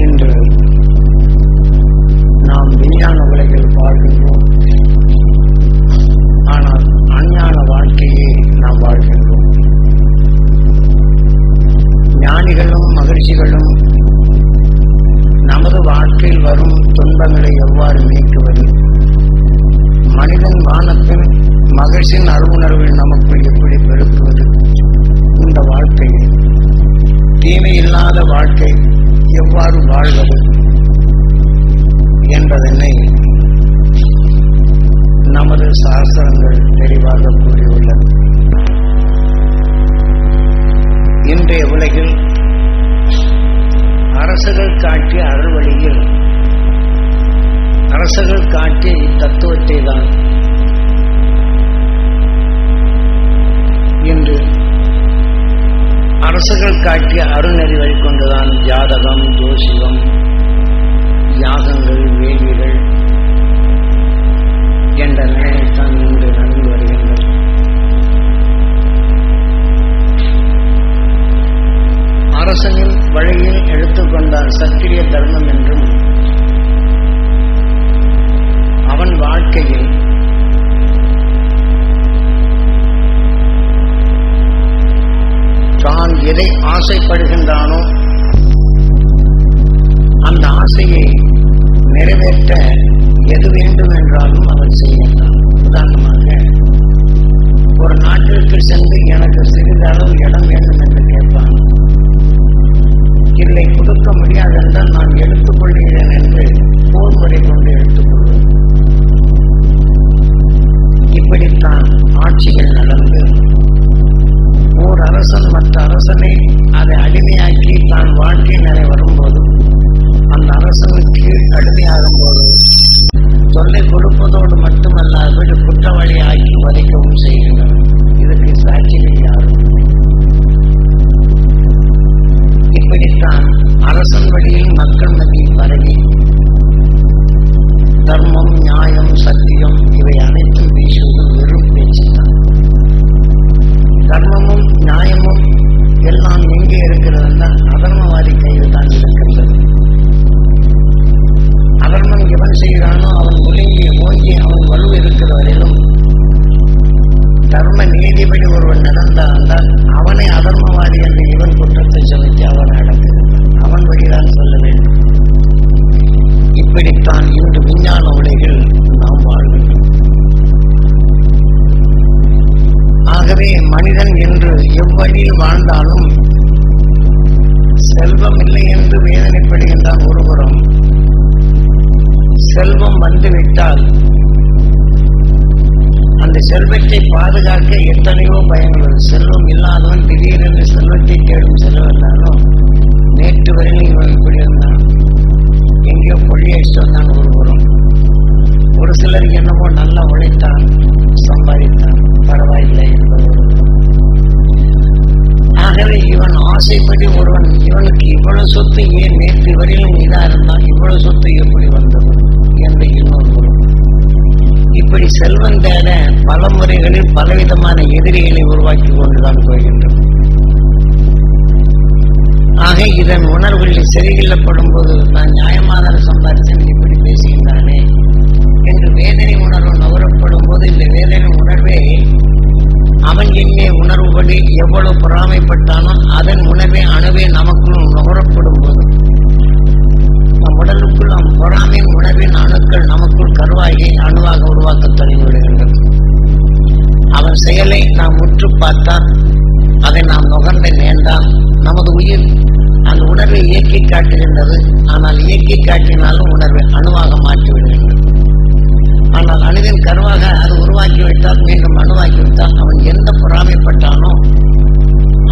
இன்று நாம் விஞ்ஞான உலகில் வாழ்கின்றோம். ஆனால் அஞ்ஞான வாழ்க்கையை நாம் வாழ்கின்றோம். ஞானிகளும் மகிழ்ச்சிகளும் நமது வாழ்க்கையில் வரும் துன்பங்களை எவ்வாறு நீக்குவது? மனிதன் வானத்தின் மகிழ்ச்சியின் அருவுணர்வில் நமக்கு எப்படி பெருக்குவது இந்த வாழ்க்கையில் தீமை இல்லாத வாழ்க்கை எவ்வாறு வாழ்வது என்பதனை நமது சாஸ்திரங்கள் தெளிவாக கூறியுள்ளது இன்றைய உலகில் அரசுகள் காட்டிய அருள்வழியில் அரசுகள் காட்டிய இத்தத்துவத்தை தான் அரசுகள் காட்டிய அருணறி வழிகொண்டுதான் ஜாதகம் ஜோசியம் யாகங்கள் வேள்விகள் என்ற நிலையைத்தான் இன்று நடந்து வருகின்றது அரசனின் வழியில் எடுத்துக்கொண்டார் சத்திரிய தர்மம் என்றும் அவன் வாழ்க்கையில் தான் எதை ஆசைப்படுகின்றானோ அந்த ஆசையை நிறைவேற்ற எது வேண்டும் என்றாலும் அவன் செய்கின்றான். உதாரணமாக ஒரு நாட்டிற்கு சென்று எனக்கு சிறிதளவு இடம் வேண்டும் என்று கேட்பான். இல்லை கொடுக்க முடியாது என்றால் தொல்லை கொடுப்பதோடு மட்டுமல்லாது குற்றவாளி ஆக்கி வதைக்கவும் செய்கின்றனர் இதுக்கு சாட்சிகள் யாரும் இப்படித்தான் அரசன் வழியில் மக்கள் மத்தியில் பரவி தர்மம் நியாயம் சத்தியம் இவை அனைத்தும் வீசுவது வெறும் பேச்சுத்தான் தர்மமும் நியாயமும் எல்லாம் எங்கே இருக்கிறதுன்னா அதர்மவாதி கையில் தான் இருக்கின்றது. அதர்மம் எவன் செய்கிறானோ அவன் ஒழுங்கி ஓங்கி அவன் வலு இருக்கிற வரையிலும் தர்ம நீதிபடி ஒருவன் நடந்தால் அவனை அதர்மவாதி என்று இவன் குற்றத்தை சுமத்தி அவன் அடக்குகிறான் அவன் வழிதான் சொல்ல வேண்டும். இப்படித்தான் இன்று விஞ்ஞான உலகில் நாம் வாழ்கின்றோம் ஆகவே மனிதன் என்று எவ்வழியில் வாழ்ந்தாலும் செல்வம் இல்லை என்று வேதனைப்படுகின்றான் ஒருபுறம் செல்வம் வந்துவிட்டால் அந்த செல்வத்தை பாதுகாக்க எத்தனையோ பயன்கள் செல்வம் இல்லாதவன் திடீரென்று செல்வத்தை தேடும் செல்வந்தாலும் நேற்று வரையில் இவன் இப்படி இருந்தான். எங்கேயோ பொழி அடிச்சுட்டு வந்தான் ஒருபுறம் ஒரு சிலர் என்னமோ நல்லா உழைத்தான் சம்பாதித்தான். பரவாயில்லை என்பது ஆகவே இவன் ஆசைப்படி ஒருவன் இவனுக்கு இவ்வளவு சொத்து ஏன் நேற்று வரையிலும் இதா இருந்தான் இவ்வளவு சொத்து எப்படி வந்தது? என்று இன்னொரு இப்படி செல்வம் தேட பல முறைகளில் பலவிதமான எதிரிகளை உருவாக்கி கொண்டுதான் போகின்றது. ஆக இதன் உணர்வுகளில் சரிகில்லப்படும் போது நான் நியாயமான சம்பாதிச்சேன் இப்படி பேசுகின்றானே என்று வேதனை உணர்வு நுகரப்படும் போது இந்த வேதனை உணர்வே அவன் என்னே உணர்வுபடி எவ்வளவு பொறாமைப்பட்டானோ அதன் உணர்வே அணுவே நமக்குள் நுகரப்படும் போது நம் உடலுக்குள் நம் பொறாமையின் உணர்வின் அணுக்கள் நமக்குள் கருவாயை அணுவாக உருவாக்க தொடங்கிவிடுகின்றது அவன் செயலை நாம் உற்று பார்த்தால் அதை நாம் நுகர்ந்து நேர்ந்தால் நமது உயிர் அந்த உணர்வை இயக்கி காட்டுகின்றது. ஆனால் இயக்கி காட்டினாலும் உணர்வை அணுவாக மாற்றிவிடுகின்றது. ஆனால் அணுவின் கருவாக அது உருவாக்கி விட்டால் மீண்டும் அணுவாக்கிவிட்டால் அவன் எந்த பொறாமைப்பட்டானோ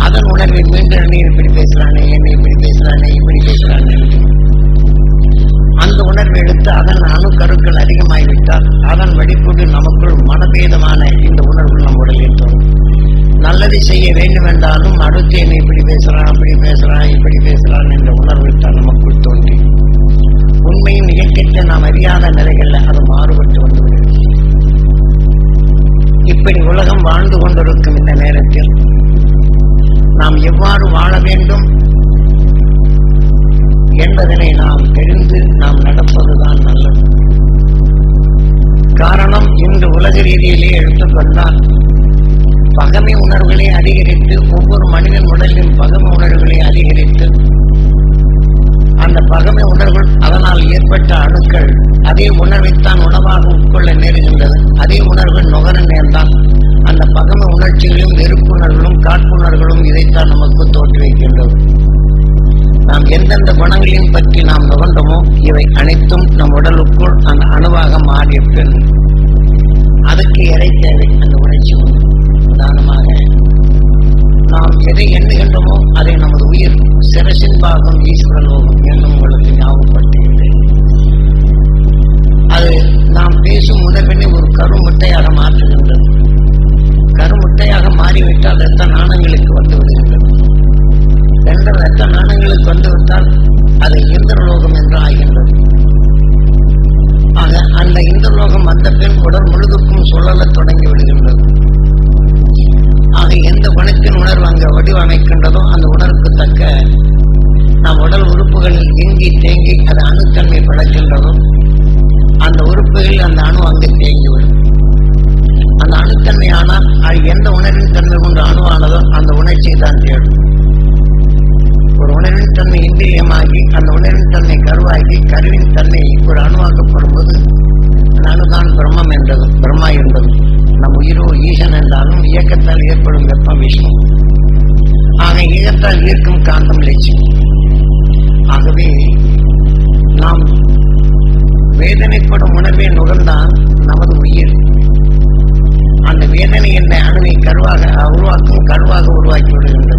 அதன் உணர்வை மீண்டும் நீ இப்படி பேசுகிறானே என்னை இப்படி பேசுகிறானே இப்படி பேசுகிறானே என்று உணர்வு எடுத்து அதன் அணு கருக்கள் அதிகமாகிவிட்டால் அதன் வழிகொண்டு நமக்குள் மனபேதமான இந்த உணர்வு நம் உடலில் தோன்றும் நல்லதை செய்ய வேண்டும் என்றாலும் அடுத்து என்னை இப்படி பேசுகிறான் அப்படி பேசுகிறான் இப்படி பேசுகிறான் என்ற உணர்வு தான் நமக்குள் தோன்றி. உண்மையின் இயக்கத்தை நாம் அறியாத நிலைகளில் அது மாறுபட்டு வந்துவிடும். இப்படி உலகம் வாழ்ந்து கொண்டிருக்கும் இந்த நேரத்தில் நாம் எவ்வாறு வாழ வேண்டும்? என்பதனை நாம் தெரிந்து நாம் நடப்பதுதான் நல்லது. காரணம் இன்று உலக ரீதியிலே எடுத்துக்கொண்டால் பகமை உணர்வுகளை அதிகரித்து ஒவ்வொரு மனிதன் உடலின் பகமை உணர்வுகளை அதிகரித்து அந்த பகமை உணர்வு அதனால் ஏற்பட்ட அணுக்கள் அதே உணர்வைத்தான் உணவாக உட்கொள்ள நேருகின்றது. அதே உணர்வு நுகர நேர்ந்தால் அந்த பகமை உணர்ச்சிகளும் வெறுப்புணர்களும் காட்புணர்களும் இதைத்தான் நமக்கு தோற்றுவிக்கின்றது. நாம் எந்தெந்த குணங்களின் பற்றி நாம் நுகர்ந்தோமோ இவை அனைத்தும் நம் உடலுக்குள் அந்த அணுவாக மாறிய அதுக்கு எதை தேவை? அந்த உணர்ச்சி உண்டு உதாரணமாக நாம் எதை எண்ணுகின்றோமோ அதை நமது உயிர் சிரசின் பாகம் ஈஸ்வரன் லோகம் என்னும் உங்களுக்கு ஞாபகப்படுத்துகின்றேன் அது நாம் பேசும் உணர்வினை ஒரு கருமுட்டையாக மாற்றுகின்றது. கருமுட்டையாக மாறிவிட்டால் ரத்த நாணங்களுக்கு வந்து விடுகின்றது. ரெண்டு நாணங்களை கொண்டுவிட்டால் வந்துவிட்டால் அது இந்திரலோகம் என்று ஆகின்றது ஆக அந்த இந்திரலோகம் வந்த பின் உடல் முழுதுக்கும் சுழலத் தொடங்கி விடுகின்றது. ஆக எந்த குணத்தின் உணர்வு அங்கு வடிவமைக்கின்றதோ அந்த உணர்வுக்கு தக்க நம் உடல் உறுப்புகளில் இங்கி தேங்கி அது அணுத்தன்மை படைக்கின்றதோ அந்த உறுப்புகளில் அந்த அணு அங்கு தேங்கிவிடும். அந்த அணுத்தன்மை ஆனால் அது எந்த உணர்வின் தன்மை கொண்டு அணுவானதோ அந்த உணர்ச்சியை தான் தேடும். ஒரு உணர்வின் தன்மை இந்திரியமாகி அந்த உணர்வின் தன்மை கருவாகி கருவின் தன்மை ஒரு அணுவாக்கப்படும் போது அந்த அணுதான் பிரம்மம் என்றது பிரம்மா என்பது நம் உயிரோ ஈசன் என்றாலும் இயக்கத்தால் ஏற்படும் வெப்பம் விஷ்ணு ஆக இயக்கத்தால் ஈர்க்கும் காந்தம் லட்சுமி ஆகவே நாம் வேதனைப்படும் உணர்வை நுகர்ந்தான் நமது உயிர் அந்த வேதனை என்ற அணுவை கருவாக உருவாக்கும் கருவாக உருவாக்கி விடுகின்றது.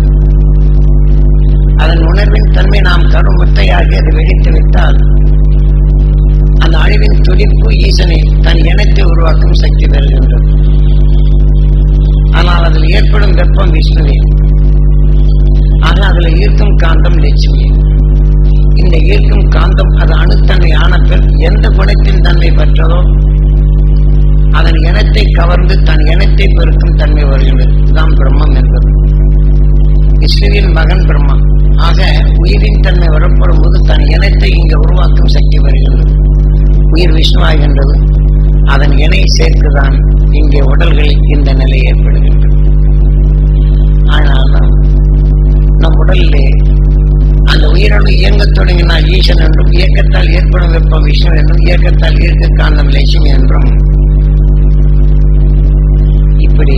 அதன் உணர்வின் தன்மை நாம் கருமுட்டையாகி அது வெடித்து விட்டால் அந்த அழிவின் துடிப்பு ஈசனை தன் இனத்தை உருவாக்கும் சக்தி பெறுகின்றது. ஆனால் அதில் ஏற்படும் வெப்பம் விஷ்ணுவே. ஆக அதில் ஈர்க்கும் காந்தம் லட்சுமி. இந்த ஈர்க்கும் காந்தம் அது அணுத்தன்மை ஆன பின் எந்த குணத்தின் தன்மை பெற்றதோ அதன் இனத்தை கவர்ந்து தன் இனத்தை பெருக்கும் தன்மை வருகின்றது. இதுதான் பிரம்மம் என்பது. விஷ்ணுவின் மகன் பிரம்மா ஆக உயிரின் தன்மை வரப்படும் போது தன் இனத்தை இங்கு உருவாக்கும் சக்தி வருகின்றது உயிர் விஷ்ணுவாகின்றது அதன் இணை சேர்த்துதான் இங்கே உடல்களில் இந்த நிலை ஏற்படுகின்றது ஆனாலும் நம் உடலிலே அந்த உயிரணு இயங்கத் தொடங்கினால் ஈசன் என்றும் இயக்கத்தால் ஏற்படும் வெப்பம் விஷ்ணு என்றும் இயக்கத்தால் இருக்க காந்தம் லட்சுமி என்றும். இப்படி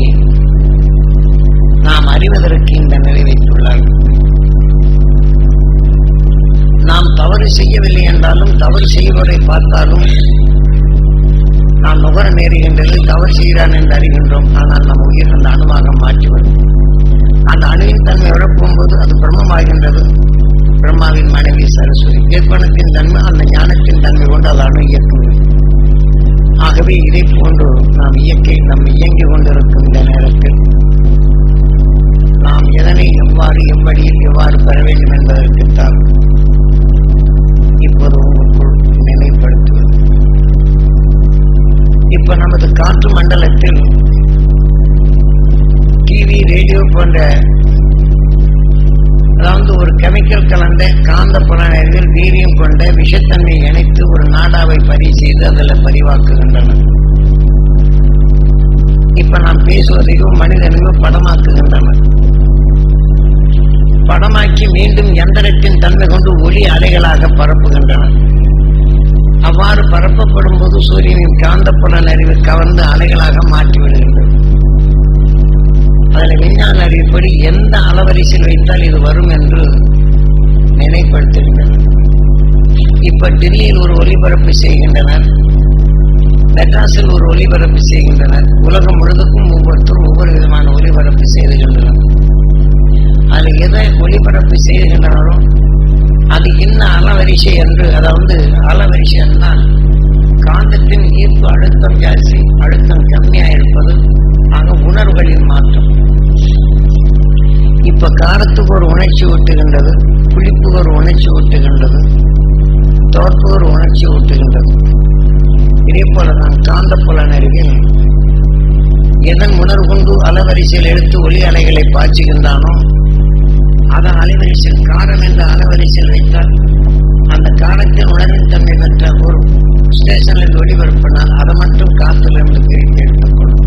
நாம் அறிவதற்கு இந்த நிலை வைத்துள்ளார்கள். நாம் தவறு செய்யவில்லை என்றாலும் தவறு செய்வதை பார்த்தாலும் நாம் நுகர நேருகின்றது தவறு செய்கிறான் என்று அறிகின்றோம். ஆனால் நம் உயிர் அந்த அணுவாக மாற்றுவது. அந்த அணுவின் தன்மை உழப்பும் போது அது பிரம்மமாகின்றது. பிரம்மாவின் மனைவி சரஸ்வதி ஏற்பனத்தின் தன்மை அந்த ஞானத்தின் தன்மை கொண்டு அது அணு இயக்குகிறது. ஆகவே இதை போன்று நாம் இயக்கி நம் இயங்கிக் கொண்டிருக்கும் இந்த நேரத்தில் நாம் எதனை எவ்வாறு எவ்வழியில் எவ்வாறு பெற வேண்டும் என்பதற்குத்தான் இப்போது உங்களுக்குள் நினைப்படுத்துவது இப்ப நமது காற்று மண்டலத்தில் டிவி ரேடியோ போன்ற அதாவது ஒரு கெமிக்கல் கலந்த காந்த புலனறிவில் வீரியம் கொண்ட விஷத்தன்மை இணைத்து ஒரு நாடாவை பதிவு செய்து அதில் பதிவாக்குகின்றன. இப்ப நாம் பேசுவதையோ மனிதனையோ படமாக்குகின்றன. படமாக்கி மீண்டும் எந்திரத்தின் தன்மை கொண்டு ஒளி அலைகளாக பரப்புகின்றன. அவ்வாறு பரப்பப்படும் போது சூரியனின் காந்தப்பட புலனறிவு கவர்ந்து அலைகளாக மாற்றிவிடுகின்றது. அதில் விஞ்ஞான அறிவுப்படி எந்த அளவரிசையில் வைத்தால் இது வரும் என்று நினைப்படுத்துகின்றனர். இப்ப டெல்லியில் ஒரு ஒளிபரப்பு செய்கின்றனர். மெட்ராஸில் ஒரு ஒளிபரப்பு செய்கின்றனர். உலகம் முழுவதுக்கும் ஒவ்வொருத்தரும் ஒவ்வொரு விதமான ஒளிபரப்பு செய்துகின்றனர் அதில் எதை ஒளிபரப்பு செய்கின்றனரோ அது என்ன அளவரிசை என்று அதாவது அளவரிசை என்றால் காந்தத்தின் ஈர்ப்பு அழுத்தம் ஜாஸ்தி அழுத்தம் கம்மியாக இருப்பது ஆக உணர்வுகளின் மாற்றம். இப்ப காரத்துக்கு ஒரு உணர்ச்சி ஊட்டுகின்றது புளிப்புக்கு ஒரு உணர்ச்சி ஊட்டுகின்றது தோற்பு ஒரு உணர்ச்சி ஊட்டுகின்றது. இதே போலதான் காந்த புலனறிவில் எதன் உணர்வு கொண்டு அலவரிசையில் எடுத்து ஒளி அலைகளை பாய்ச்சுகின்றானோ அதன் அலைவரிசல் காரம் என்ற அலைவரிசையில் வைத்தால் அந்த காலத்தில் உணர்வின் தன்மை பெற்ற ஒரு ஸ்டேஷனில் ஒளிபரப்பினால் அதை மட்டும் காத்திலிருந்து பிரித்து எடுத்துக்கொள்ளும்.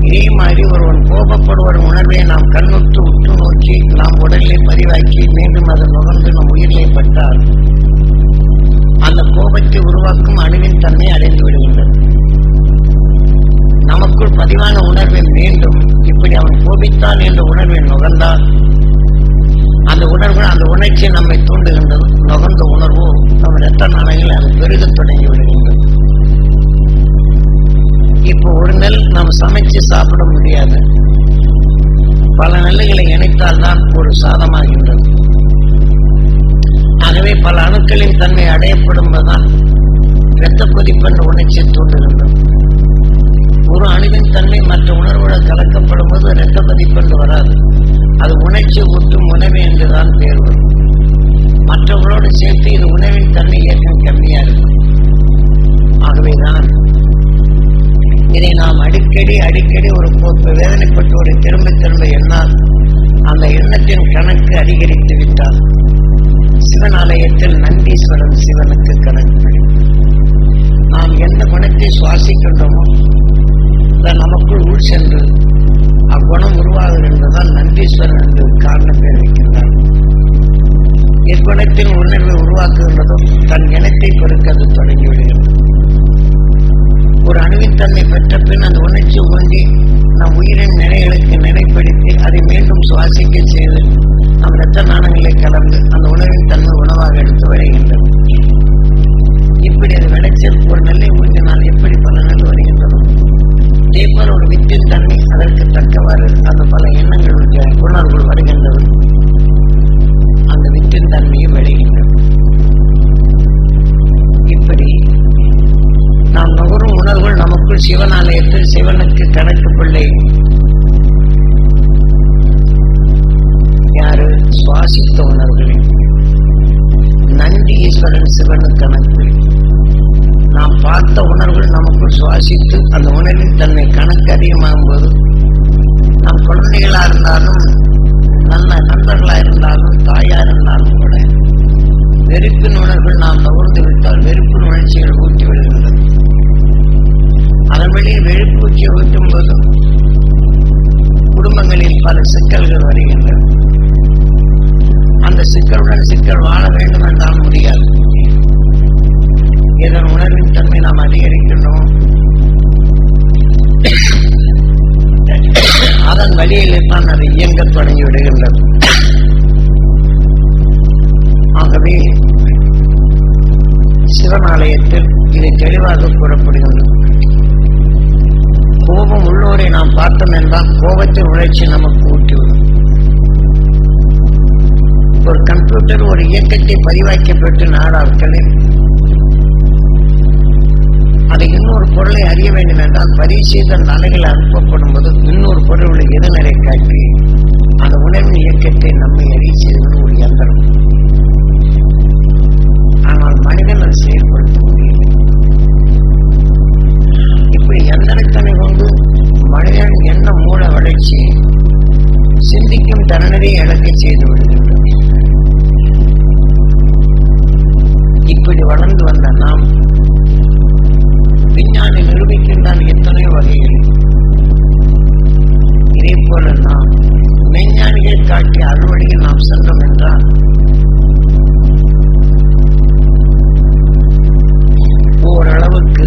இதே மாதிரி ஒருவன் கோபப்படுவரும் உணர்வை நாம் கண்ணுத்து உற்று நோக்கி நாம் உடலிலே பதிவாக்கி மீண்டும் அதை நுகர்ந்து நம் உயிரிலே பட்டால் அந்த கோபத்தை உருவாக்கும் அணுவின் தன்மை அடைந்து விடுகின்றது. நமக்குள் பதிவான உணர்வை மீண்டும் இப்படி அவன் கோபித்தான் என்ற உணர்வை நுகர்ந்தால் அந்த உணர்வு அந்த உணர்ச்சி நம்மை தூண்டுகின்றது. நுகர்ந்த உணர்வு நம்ம ரத்த நாணயங்கள் அது பெருக தொடங்கி விடுகின்றது. இப்போ ஒரு நெல் நாம் சமைச்சு சாப்பிட முடியாது. பல நெல்லுகளை இணைத்தால் தான் ஒரு சாதமாகின்றது. ஆகவே பல அணுக்களின் தன்மை அடையப்படும்போதுதான் இரத்த கொதிப்பென்ற உணர்ச்சி தூண்டுகின்றது. ஒரு அணுவின் தன்மை மற்ற உணர்வோடு கலக்கப்படும் போது இரத்த கொதிப்பென்று வராது. அது உணர்ச்சி ஊட்டும் உணவு என்றுதான் பேர் வரும். மற்றவர்களோடு சேர்த்து இது உணவின் தன்மை இயக்கம் கம்மியாக இருக்கும். ஆகவேதான் இதை நாம் அடிக்கடி அடிக்கடி ஒரு போக்கு வேதனைப்பட்டு ஒரு திரும்ப திரும்ப எண்ணால் அந்த எண்ணத்தின் கணக்கு அதிகரித்து விட்டால் சிவன் ஆலயத்தில் நந்தீஸ்வரன் சிவனுக்கு கணக்கு. நாம் எந்த குணத்தை சுவாசிக்கின்றோமோ நமக்குள் உள் சென்று அக்குணம் உருவாகுது என்பதால் நந்தீஸ்வரன் என்று காரணம் பேர் இக்குணத்தின் உணர்வை உருவாக்குகின்றதும் தன் இனத்தை பொறுக்க அது தொடங்கிவிடுகிறது ஒரு அணுவின் தன்மை பெற்ற பின் அந்த உணர்ச்சி ஓங்கி நம் உயிரின் நிலைகளுக்கு நிலைப்படுத்தி அதை மீண்டும் சுவாசிக்க செய்து நம் இரத்த நாணங்களை கலந்து அந்த உணவின் தன்மை உணவாக எடுத்து வருகின்றது. இப்படி அது விளைச்சல் ஒரு நெல்லை ஊற்றினால் எப்படி பல நெல் வருகின்றதோ? தேப்பரோட ஒரு வித்தின் தன்மை அதற்கு தக்கவாறு அந்த பல எண்ணங்களுடைய உணர்வுகள் வருகின்றது அந்த வித்தின் தன்மையும் விளைகின்றது இப்படி நாம் நுகரும் உணர்வுகள் நமக்குள் சிவனாலயத்தில் சிவனுக்கு கணக்கு பிள்ளை? யாரு? சுவாசித்த உணர்வுகளில். நந்தி ஈஸ்வரன் சிவனுக்கு கணக்கு நாம் பார்த்த உணர்வுகள் நமக்குள் சுவாசித்து அந்த உணர்வின் தன்னை கணக்கு அதிகமாகும் போது நம் குழந்தைகளாக இருந்தாலும் நல்ல நண்பர்களாக இருந்தாலும் தாயாக இருந்தாலும் கூட வெறுப்பின் உணர்வுகள் நாம் நுகர்ந்து விட்டால் வெறுப்பின் உணர்ச்சிகள் ஊட்டி விடுகின்றது அதன் வழியில் வெறுப்பூச்சியை ஊட்டும் போது குடும்பங்களில் பல சிக்கல்கள் வருகின்றன. அந்த சிக்கலுடன் சிக்கல் வாழ வேண்டும் என்றால் முடியாது. இதன் உணர்வின் தன்மை நாம் அதிகரிக்கணும் அதன் வழியில் தான் அது இயங்க தொடங்கி விடுகின்றது. ஆகவே சிவனாலயத்தில் இது தெளிவாக கூறப்படுகின்றது. கோபம் உள்ளோரை நாம் பார்த்தோம் என்றால் கோபத்தின் உணர்ச்சி நமக்கு ஊட்டிவிடும். ஒரு கம்ப்யூட்டர் ஒரு இயக்கத்தை பதிவாக்கப்பட்டு நாடாட்களில் அது இன்னொரு பொருளை அறிய வேண்டும் என்றால் பரிசீலன் அலைகள் அனுப்பப்படும் போது இன்னொரு பொருளை எதிர்நிலை காட்டி அந்த உணர்வின் இயக்கத்தை நம்மை அறிய செய்வது ஒரு எந்திரம் ஆனால் மனிதன் அதை செயல்படுத்த முடியும் இப்படி எந்திரத்தனை கொண்டு மனிதன் என்ன மூல வளர்ச்சி சிந்திக்கும் தருணரை இழக்க செய்து விடுகின்றது இப்படி வளர்ந்து வந்த நாம் விஞ்ஞானி நிரூபிக்கின்றான் எத்தனையோ வகையில் இதே போல நாம் மெஞ்ஞானிகள் காட்டிய அறுவடையில் நாம் சென்றோம் என்றால் ஓரளவுக்கு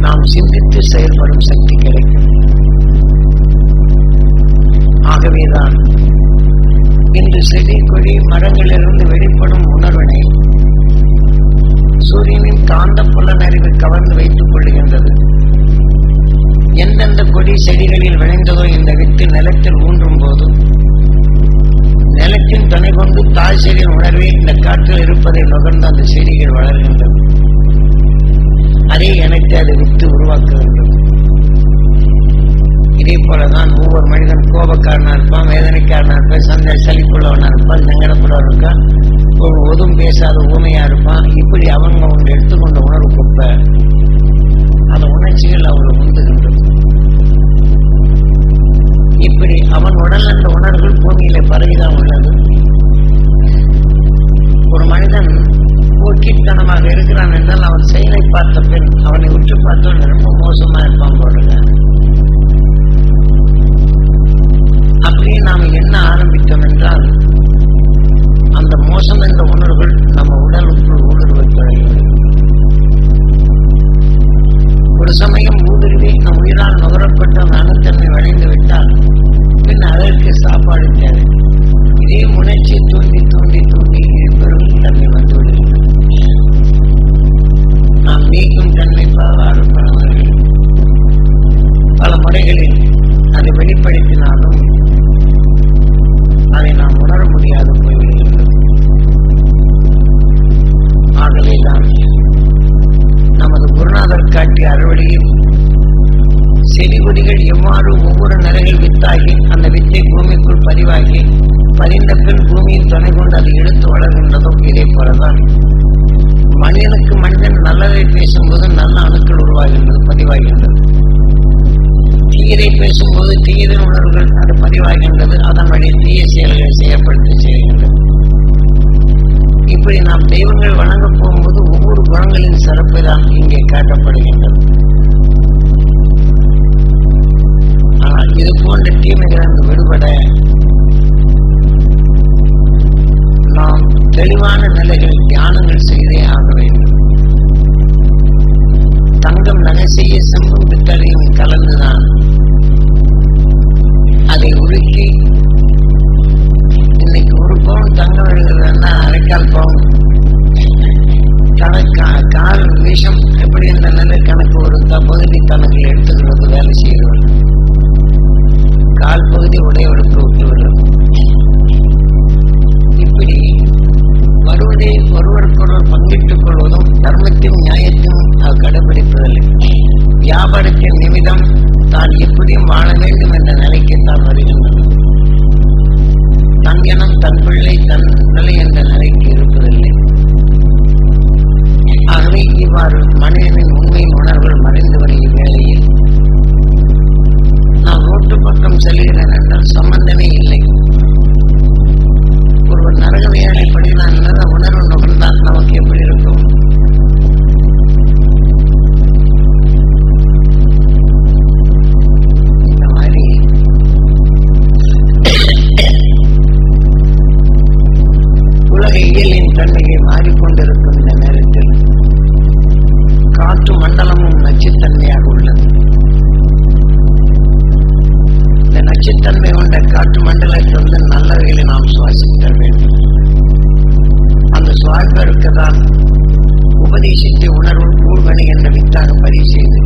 நாம் சிந்தித்து செயல்படும் சக்தி கிடைக்கும். ஆகவேதான் இன்று செடி கொடி மரங்களிலிருந்து வெளிப்படும் உணர்வினை சூரியனின் காந்த புலனறிவு கவர்ந்து வைத்துக் கொள்ளுகின்றது. எந்தெந்த கொடி செடிகளில் விளைந்ததோ இந்த வித்து நிலத்தில் ஊன்றும் போது நிலத்தின் துணை கொண்டு தாய் செடியின் உணர்வே இந்த காற்றில் இருப்பதை நுகர்ந்து அந்த செடிகள் வளர்கின்றது அதே இணைத்து அது வித்து உருவாக்குகின்றது. இதே போலதான் ஒவ்வொரு மனிதன் கோபக்காரனா இருப்பான் வேதனைக்காரனா இருப்பான் சந்தை சளிக்குள்ளவனா இருப்பான் சங்கடப்படுவன் இருக்கான் ஒரு ஒதும் பேசாத ஊமையா இருப்பான். இப்படி அவங்க அவங்க எடுத்துக்கொண்ட உணர்வு குப்ப. அந்த உணர்ச்சிகள் அவர்கள் உந்துகின்றது. இப்படி அவன் உடல் என்ற உணர்வுகள் பூமியில பரவிதான் உள்ளது. ஒரு மனிதன் போக்கித்தனமாக இருக்கிறான் என்றால் அவன் செயலை பார்த்த பின் அவனை உற்று பார்த்தவன் ரொம்ப மோசமா இருப்பான் போடுங்க அப்படியே நாம் என்ன ஆரம்பித்தோம் என்றால் அந்த மோசம் என்ற உணர்வுகள் நம்ம உடலுக்குள் ஊடுருவை தொடங்கியது ஒரு சமயம் ஊடுருவி நம் உயிரால் நுகரப்பட்ட அந்த அணுத்தன்மை வளைந்து விட்டால் பின் அதற்கு சாப்பாடு தேவை. இதே உணர்ச்சி தூண்டி தூண்டி தூண்டி பெரும் தன்மை வந்துவிடுகிறது நாம் நீக்கும் தன்மை பலவாறு பலவர்கள். பல முறைகளில் அதை வெளிப்படுத்தினாலும் அதை நாம் உணர முடியாது. கொடிகள் எவ்வாறு ஒவ்வொரு நிலையில் வித்தாகி அந்த வித்தை பூமிக்குள் பதிவாகி பதிந்த பின் பூமியின் துணை கொண்டு அதை எடுத்து வளர்கின்றதோ இதே போலதான். மனிதனுக்கு மனிதன் நல்லதை பேசும்போது நல்ல அணுக்கள் உருவாகின்றது பதிவாகின்றது. தீயதை பேசும்போது தீயதன் உணர்வுகள் அது பதிவாகின்றது அதன் வழி தீய செயல்களை செய்யப்படுத்தி செய்கின்றது. இப்படி நாம் தெய்வங்கள் வணங்க போகும்போது ஒவ்வொரு குணங்களின் சிறப்பு தான் இங்கே காட்டப்படுகின்றது. இது போன்ற தீமைகளிலிருந்து விடுபட நாம் தெளிவான நிலையில் தியானங்கள் செய்தே ஆக வேண்டும் தங்கம் நகை செய்ய செம்பும் பித்தளையும் கலந்துதான் அதை உருக்கி இன்னைக்கு ஒரு பவுன் தங்கம் எழுதுறதுன்னா அரைக்கால் பவுன் கணக்கு கால் விஷம் எப்படி இந்த நிலை கணக்கு ஒரு த- பகுதி கணக்கில் எடுத்துக்கிறது வேலை செய்கிறவர் கால் பகுதி உடையவருக்கு விட்டு இப்படி வருவதை ஒருவருக்கொருவர் பங்கிட்டுக் கொள்வதும் தர்மத்தையும் நியாயத்தையும் அவர் கடைபிடிப்பதில்லை வியாபாரத்தின் நிமிடம் தான் எப்படியும் வாழ வேண்டும் என்ற நிலைக்கு தான் வருகின்றது தன் இனம் தன் பிள்ளை தன் நிலை என்ற நிலைக்கு இருப்பதில்லை. ஆகவே இவ்வாறு மனிதனின் உண்மை உணர்வுகள் மறைந்து வரும் வேளையில் நான் ரோட்டு பக்கம் செல்கிறேன் என்றால் சம்பந்தமே இல்லை. ஒருவர் நரக வேதனைப்படி நான் உணர்வு நச்சுத்தன்மை கொண்ட காற்று மண்டலத்திலிருந்து நல்லவைகளை நாம் சுவாசித்தல் வேண்டும். அந்த சுவாசிப்பதற்கு தான் உபதேசித்த உணர்வு கூர்வனை என்ற வித்தாக பதிவு செய்து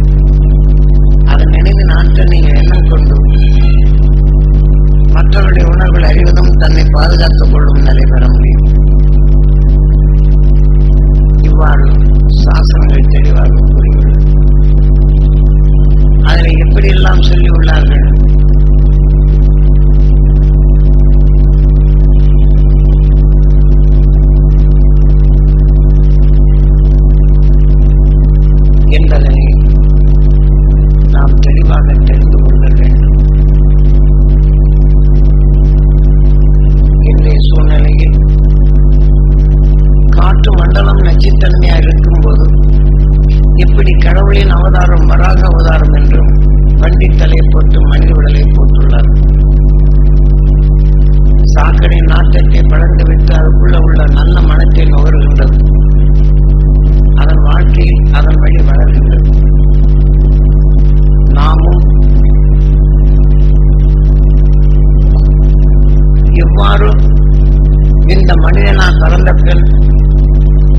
அதன் நினைவு நாட்கள் நீங்கள் எண்ணம் கொண்டு மற்றவருடைய உணர்வுகள் அறிவதும் தன்னை பாதுகாத்துக் கொள்ளும் நிலை பெற முடியும். இவ்வாறு சாசனங்கள் தெளிவாக கூறியுள்ளது. அதில் எப்படியெல்லாம் சொல்லியுள்ளார்கள்? என்பதனை நாம் தெளிவாக தெரிந்து கொள்ள வேண்டும். இன்றைய சூழ்நிலையில் காற்று மண்டலம் நச்சுத்தன்மையாக இருக்கும்போது இப்படி கடவுளின் அவதாரம் வராக அவதாரம் என்றும் பண்டித் தலையை போட்டு மனித உடலை போட்டுள்ளார் சாக்கடை நாட்டத்தை பழந்து விட்டு அதுக்குள்ள உள்ள நல்ல மனத்தை நுகர்கின்றது. அதன் வாழ்க்கையில் அதன் வழி வளர்கின்றது. நாமும் எவ்வாறு இந்த மனிதனா பிறந்த பின்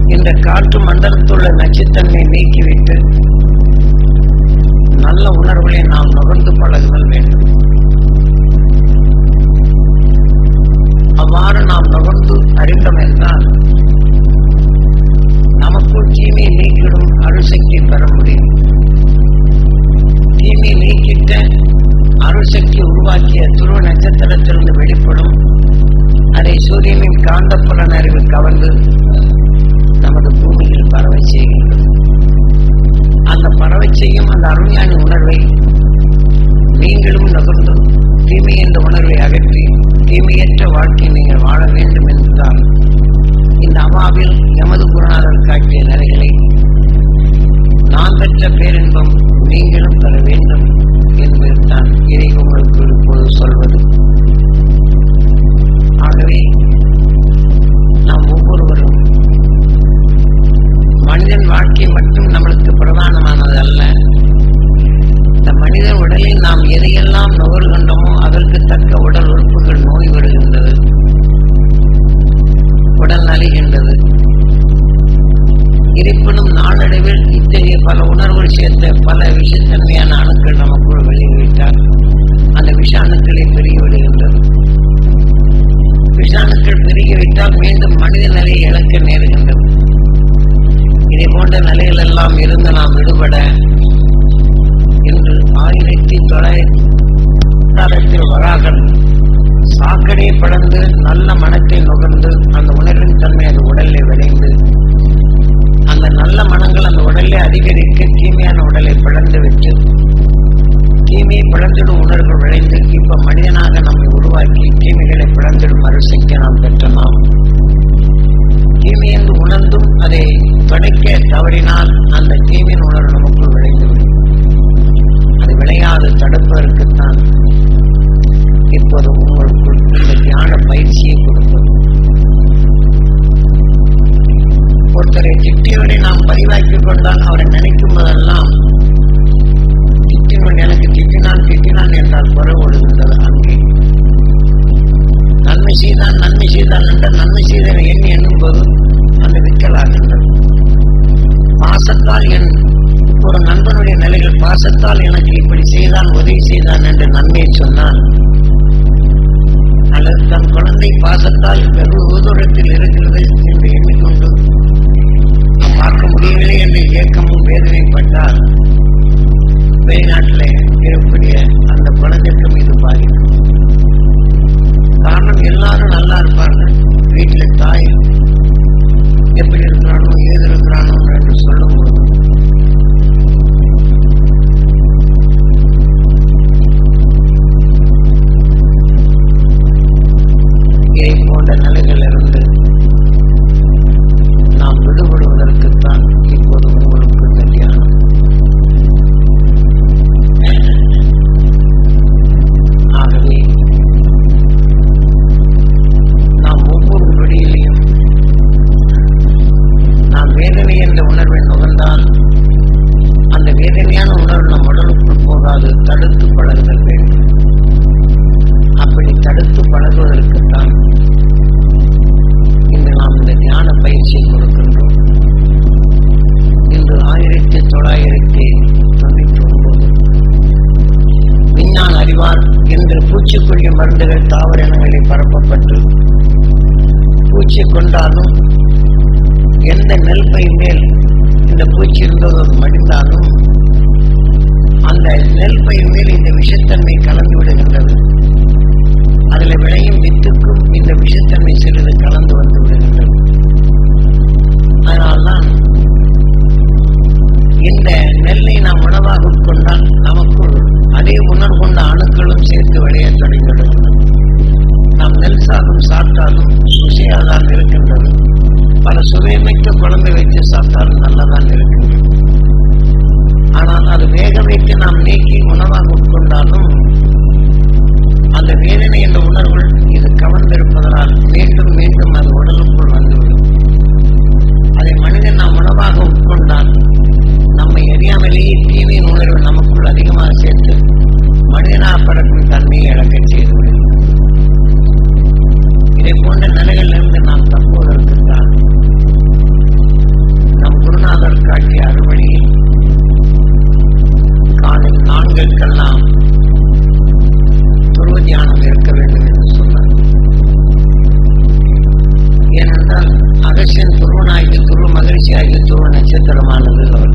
இந்த காற்று மண்டலத்துள்ள நச்சுத்தன்மை நீக்கிவிட்டு நல்ல உணர்வுகளை நாம் நுகர்ந்து பழகுதல் வேண்டும். அவ்வாறு நாம் நுகர்ந்து அறிந்தோம் என்றால் நமக்குள் தீமையை நீக்கிடும் அருசக்தி பெற முடியும். தீமையை நீக்கிட்ட அருசக்தி உருவாக்கிய துருவ நட்சத்திரத்திலிருந்து வெளிப்படும். அதை சூரியனின் காந்தப்புலன் அறிவு கவர்ந்து நமது பூமியில் பறவை செய்கின்றது. அந்த பறவை செய்யும் அந்த அருமையான உணர்வை நீங்களும் நகர்ந்தும் தீமை என்ற உணர்வை அகற்றி தீமையற்ற வாழ்க்கை நீங்கள் வாழ வேண்டும் என்றால் இந்த அமாவில் எமது குருநாதர் காட்டிய நிலைகளை நான் பெற்ற பேரின்பம் நீங்களும் பெற வேண்டும் என்பதுதான் இதை உங்களுக்கு இப்போது சொல்வது. ஆகவே நாம் ஒவ்வொருவரும் மனிதன் வாழ்க்கை மட்டும் நம்மளுக்கு பிரதானமானது அல்ல. இந்த மனித உடலில் நாம் எதையெல்லாம் நுகர்கின்றோமோ அதற்கு தக்க உடல் உறுப்புகள் நோய் வருகின்றது. உடல் நலிகின்றது இருப்பினும் நாளடைவில் இத்தகைய பல உணர்வுகள் சேர்த்த பல விஷத்தன்மையான அணுக்கள் நமக்குள் வெளியிட்டால் அந்த விஷ அணுக்களை பெருகிவிடுகின்றது விஷாணுக்கள் பெருகிவிட்டால் மீண்டும் மனித நிலையை இழக்க நேருகின்றது இதை போன்ற நிலைகள் எல்லாம் இருந்து நாம் விடுபட இன்று ஆயிரத்தி தொள்ளாயிரத்தி வராகன் சாக்கடை படந்து நல்ல மனத்தை நுகர்ந்து அந்த உணர்வின் தன்மை அது உடலில் விளைந்து அந்த நல்ல மனங்கள் அந்த உடலை அதிகரிக்க தீமையான உடலை பிளந்து வச்சு தீமையை பிளந்திடும் உணர்வு விளைந்து இப்ப மனிதனாக நம்மை உருவாக்கி தீமைகளை பிளந்திடும் அரிசிக்கு நாம் பெற்ற நாம் தீமை என்று உணர்ந்தும் அதை தொடைக்க தவறினால் அந்த தீமையின் உணர்வு நமக்குள் விளைந்துவிடும் அது விளையாது தடுப்பதற்குத்தான். இப்போது உங்களுக்குள் இந்த தியான பயிற்சியை கொடுக்கும் ஒருத்தரை திட்டியவரை நாம் பதிவாக்கிக் கொண்டால் அவரை நினைக்கும் போதெல்லாம் திட்டினவன் எனக்கு திட்டினான் திட்டினான் என்றால் குறை ஒழுகின்றது அங்கே. நன்மை செய்தான் நன்மை செய்தான் என்ற நன்மை செய்தனை எண்ணி எண்ணும் போது அந்த விக்கலாகின்றது பாசத்தால் என் ஒரு நண்பனுடைய நிலைகள் பாசத்தால் எனக்கு இப்படி செய்தான் உதவி செய்தான் என்று நன்மையை சொன்னால் அல்லது தன் குழந்தை பாசத்தால் வெகு ஊதூரத்தில் இருக்கிறது என்று எண்ணிக்கொண்டு பார்க்க முடியவில்லை என்று இயக்கமும் வேதனைப்பட்டால் வெளிநாட்டில் இருக்கக்கூடிய அந்த குழந்தைக்கும் இது பாதிக்கும். காரணம் எல்லாரும் நல்லா இருப்பாங்க வீட்டில் தாய் எப்படி இருக்கிறானோ ஏது இருக்கிறானோ என்று சொல்லும்போது இதை போன்ற நிலைகளிலிருந்து நாம் விடுபடுவதற்குத்தான் இப்போது உங்களுக்கு கல்யாணம். ஆகவே நாம் ஒவ்வொரு வழியிலையும் நாம் வேதனை என்ற உணர்வை நுகர்ந்தால் அந்த வேதனையான உணர்வு நம் உடலுக்குள் போகாது தடுத்து பழகுதல் வேண்டும். அப்படி தடுத்து பழகுவதற்குத்தான் இன்று நாம் இந்த தியான பயிற்சியை கொடுக்கின்றோம். இன்று ஆயிரத்தி தொள்ளாயிரத்தி தொண்ணூற்றி ஒன்பது விஞ்ஞான அறிவால் இன்று பூச்சிக்கொல்லி மருந்துகள் தாவர இனங்களில் பரப்பப்பட்டு பூச்சி கொண்டாலும் எந்த நெல்பை மேல் இந்த பூச்சி இருந்ததோ மடிந்தாலும் அந்த நெல்பை மேல் இந்த விஷத்தன்மை கலந்து விடுகின்றது. அதில் விளையும் வித்துக்கும் இந்த விஷத்தன்மை சிறிது கலந்து வந்து விடுகின்றது அதனால்தான் இந்த நெல்லை நாம் உணவாக உட்கொண்டால் நமக்குள் அதே உணர்கொண்ட அணுக்களும் சேர்த்து விளைய தொடங்கிறது நாம் நெல் சாதம் சாப்பிட்டாலும் தான் இருக்கின்றது. பல சுவைமிக்க குழந்தை வைத்து சாப்பிட்டாலும் நல்லதான் இருக்கின்றது. ஆனால் அது வேக வைத்து நாம் நீக்கி உணவாக உட்கொண்டாலும் அந்த வேதனை என்ற உணர்வுகள் இது கவர்ந்திருப்பதனால் மீண்டும் மீண்டும் அது உடலுக்குள் வந்துவிடும். அதை மனிதன் நாம் உணவாக உட்கொண்டால் நம்மை அறியாமலேயே தீமையின் உணர்வு நமக்குள் அதிகமாக சேர்த்து மனிதனாக பறக்கும் தன்மையை இழக்க செய்துவிடும். இதை போன்ற நிலைகளிலிருந்து நாம் தப்புவதற்குத்தான் நம் குருநாதர் காட்டிய அறுவழியில் காலை நான்குக்கெல்லாம் துருவ தியானம் இருக்க வேண்டும் என்று சொன்னார். ஏனென்றால் அகசியன் துருவனாகி துருவ மகிழ்ச்சி ஆகிய துருவ நட்சத்திரமானது அவர்.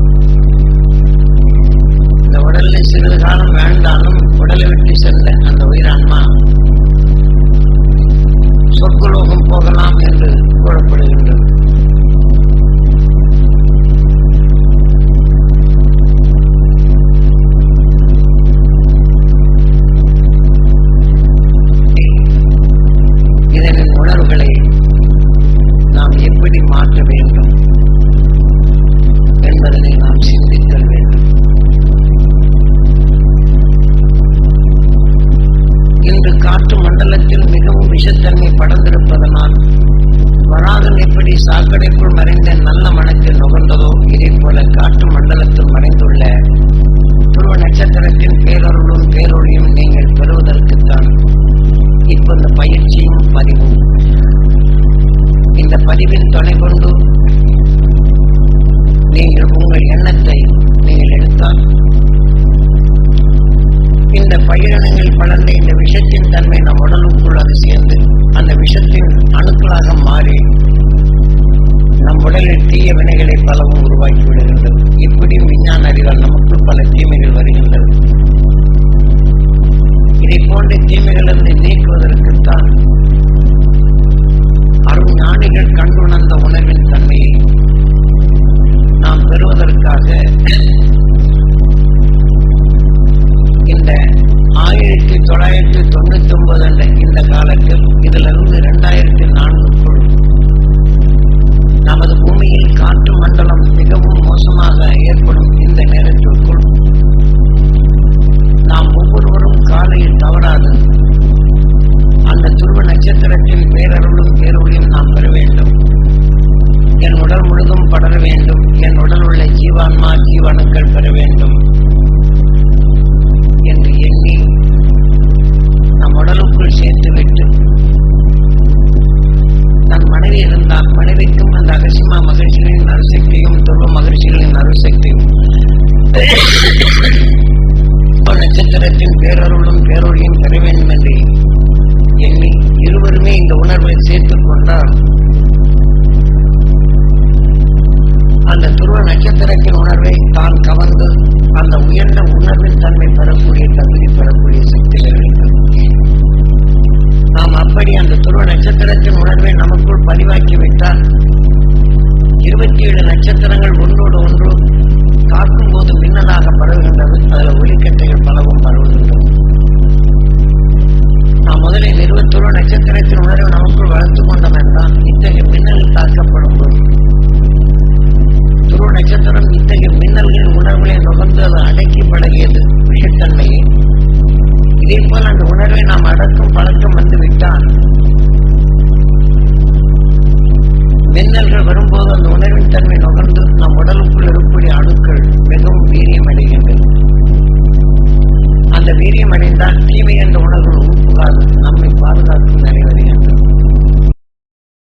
இந்த உடலில் சிறிது காலம் வேண்டாலும் உடலை விட்டு செல்ல அந்த உயிரான்மா சொற்குலோகம் போகலாம் என்று கூறப்படுகின்றது. நாம் எப்படி மாற்ற வேண்டும் என்பதனை நாம் சிந்தித்தல் வேண்டும். இன்று காற்று மண்டலத்தில் மிகவும் விஷத்தன்மை படர்ந்திருப்பதனால் வராகன் எப்படி சாக்கடைக்குள் மறைந்த நல்ல மனத்தில் நுகர்ந்ததோ இதே போல காற்று மண்டலத்தில் மறைந்துள்ள துருவ நட்சத்திரத்தின் பேரருளும் பேரொழியும் நீங்கள் பெறுவதற்குத்தான் இப்போ இந்த பயிற்சியும் பதிவும். இந்த பதிவின் துணை கொண்டு நீங்கள் உங்கள் எண்ணத்தை நீங்கள் எடுத்தால் இந்த பயிரினங்கள் பலர்ந்த இந்த விஷத்தின் தன்மை நம் உடலுக்குள் அது சேர்ந்து அந்த விஷத்தின் அணுக்களாக மாறி நம் உடலில் தீய வினைகளை பலவும் உருவாக்கி விடுகின்றது. இப்படி விஞ்ஞான அறிவால் நமக்குள் பல தீமைகள் வருகின்றது. இதை போன்ற தீமைகளிலிருந்து நீக்குவதற்குத்தான் அருண் ஞானிகள் கண்டுணர்ந்த உணவின் தன்மையை நாம் பெறுவதற்காக இந்த ஆயிரத்தி தொள்ளாயிரத்தி தொண்ணூத்தி ஒன்பது என்ற இந்த காலத்தில் இதிலிருந்து இரண்டாயிரத்தி நான்குக்குள் நமது பூமியில் காற்று மண்டலம் மிகவும் மோசமாக ஏற்படும் இந்த நேரத்திற்குள் நாம் ஒவ்வொருவரும் காலையில் தவறாது அந்த துருவ நட்சத்திரத்தின் பேரருளும் பேரொழியும் நாம் பெற வேண்டும். என் உடல் முழுதும் படர வேண்டும். என் உடல் உள்ள ஜீவான்மா ஜீவனுக்கள் பெற வேண்டும். என்று எண்ணி நம் உடலுக்குள் சேர்த்துவிட்டு தன் மனைவி இருந்தால் மனைவிக்கும் அந்த அகசிமா மகிழ்ச்சிகளின் அருசக்தியும் துருவ மகிழ்ச்சிகளின் அருசக்தியும் நட்சத்திரத்தின் பேரருளும் பேரொழியும் பெற வேண்டும் என்று எண்ணி இருவருமே இந்த உணர்வை சேர்த்துக் கொண்டால் அந்த துருவ நட்சத்திரத்தின் உணர்வை தான் கவர்ந்து அந்த உயர்ந்த உணர்வின் தன்மை பெறக்கூடிய தகுதி பெறக்கூடிய சக்திகள் நாம் அப்படி அந்த துருவ நட்சத்திரத்தின் உணர்வை நமக்குள் பதிவாக்கிவிட்டால் இருபத்தி ஏழு நட்சத்திரங்கள் ஒன்றோடு ஒன்று காக்கும் போது மின்னலாக பரவுகின்றது அதில் ஒளிக்கட்டைகள் பலவும் பரவுகின்றது நாம் முதலில் இருபத்தொரு நட்சத்திரத்தின் உணர்வை நமக்குள் வளர்த்து கொண்டோம் என்றால் இத்தகைய மின்னல் தாக்கப்படும் போது துருவ நட்சத்திரம் இத்தகைய மின்னல்களின் உணர்வுகளை நுகர்ந்து அது அடக்கி பழகியது விஷத்தன்மையை. இதே போல் அந்த உணர்வை நாம் அடக்கும் பழக்கம் வந்துவிட்டால் மின்னல்கள் வரும்போது அந்த உணர்வின் தன்மை நுகர்ந்து நம் உடலுக்குள் இருக்கக்கூடிய அணுக்கள் மிகவும் வீரியம் அந்த வீரியம் அடைந்தால் தீமை என்ற உணர்வு உட்புகாது நம்மை பாதுகாக்கும் நிலை